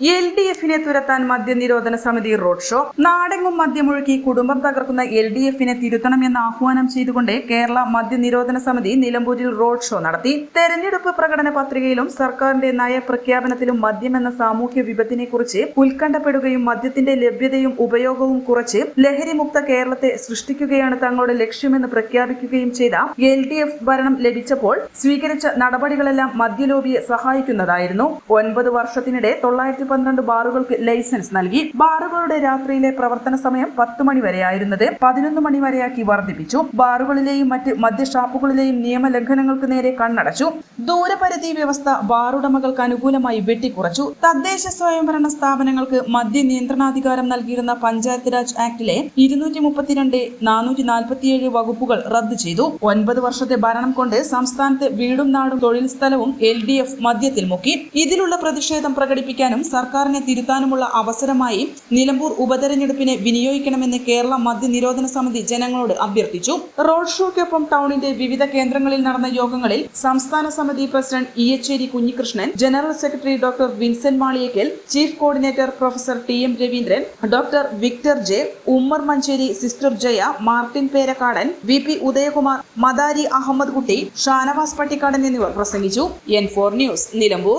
L D എഫിനെ തുരത്താൻ മദ്യനിരോധന സമിതി റോഡ് ഷോ. നാടെങ്ങും മദ്യമൊഴുക്കി കുടുംബം തകർക്കുന്ന എൽ ഡി എഫിനെ തിരുത്തണമെന്ന് ആഹ്വാനം ചെയ്തുകൊണ്ട് കേരള മദ്യനിരോധന സമിതി നിലമ്പൂരിൽ റോഡ് ഷോ നടത്തി. തെരഞ്ഞെടുപ്പ് പ്രകടന പത്രികയിലും സർക്കാരിന്റെ നയപ്രഖ്യാപനത്തിലും എന്ന സാമൂഹ്യ വിപത്തിനെ കുറിച്ച് ഉത്കണ്ഠപ്പെടുകയും മദ്യത്തിന്റെ ലഭ്യതയും ഉപയോഗവും കുറച്ച് ലഹരിമുക്ത കേരളത്തെ സൃഷ്ടിക്കുകയാണ് തങ്ങളുടെ ലക്ഷ്യമെന്ന് പ്രഖ്യാപിക്കുകയും ചെയ്ത എൽ ഡി എഫ് ഭരണം ലഭിച്ചപ്പോൾ സ്വീകരിച്ച നടപടികളെല്ലാം മദ്യലോബിയെ സഹായിക്കുന്നതായിരുന്നു. ഒൻപത് വർഷത്തിനിടെ തൊള്ളായിരത്തി പന്ത്രണ്ട് ബാറുകൾക്ക് ലൈസൻസ് നൽകി. ബാറുകളുടെ രാത്രിയിലെ പ്രവർത്തന സമയം പത്ത് മണി വരെയായിരുന്നത് പതിനൊന്ന് മണി വരെയാക്കി വർദ്ധിപ്പിച്ചു. ബാറുകളിലെയും മറ്റ് മദ്യഷാപ്പുകളിലെയും നിയമലംഘനങ്ങൾക്ക് നേരെ കണ്ണടച്ചു. ദൂരപരിധി വ്യവസ്ഥ ബാറുടമകൾക്ക് അനുകൂലമായി വെട്ടിക്കുറച്ചു. തദ്ദേശ സ്വയംഭരണ സ്ഥാപനങ്ങൾക്ക് മദ്യ നിയന്ത്രണാധികാരം നൽകിയിരുന്ന പഞ്ചായത്ത് രാജ് ആക്ടിലെ ഇരുന്നൂറ്റി മുപ്പത്തിരണ്ട് നാനൂറ്റി നാൽപ്പത്തിയേഴ് വകുപ്പുകൾ റദ്ദു ചെയ്തു. ഒൻപത് വർഷത്തെ ഭരണം കൊണ്ട് സംസ്ഥാനത്ത് വീടും നാടും തൊഴിൽ സ്ഥലവും എൽ ഡി എഫ് മദ്യത്തിൽ മുക്കി. ഇതിലുള്ള പ്രതിഷേധം പ്രകടിപ്പിക്കാനും സർക്കാരിനെ തിരുത്താനുമുള്ള അവസരമായി നിലമ്പൂർ ഉപതെരഞ്ഞെടുപ്പിനെ വിനിയോഗിക്കണമെന്ന് കേരള മദ്യ നിരോധന സമിതി ജനങ്ങളോട് അഭ്യർത്ഥിച്ചു. റോഡ് ഷോയ്ക്കൊപ്പം ടൗണിന്റെ വിവിധ കേന്ദ്രങ്ങളിൽ നടന്ന യോഗങ്ങളിൽ സംസ്ഥാന സമിതി president E Echeri Kunhikrishnan general secretary doctor Vincent Maliyekkal chief coordinator professor T M Raveendran doctor Victor J Ummer Manjeri sister Jaya Martin Perakkadan V P Udayakumar Madari Ahammed Kutty Shanavas Pattikkadan എന്നിവർ പ്രസംഗിച്ചു. N four news Nilambur.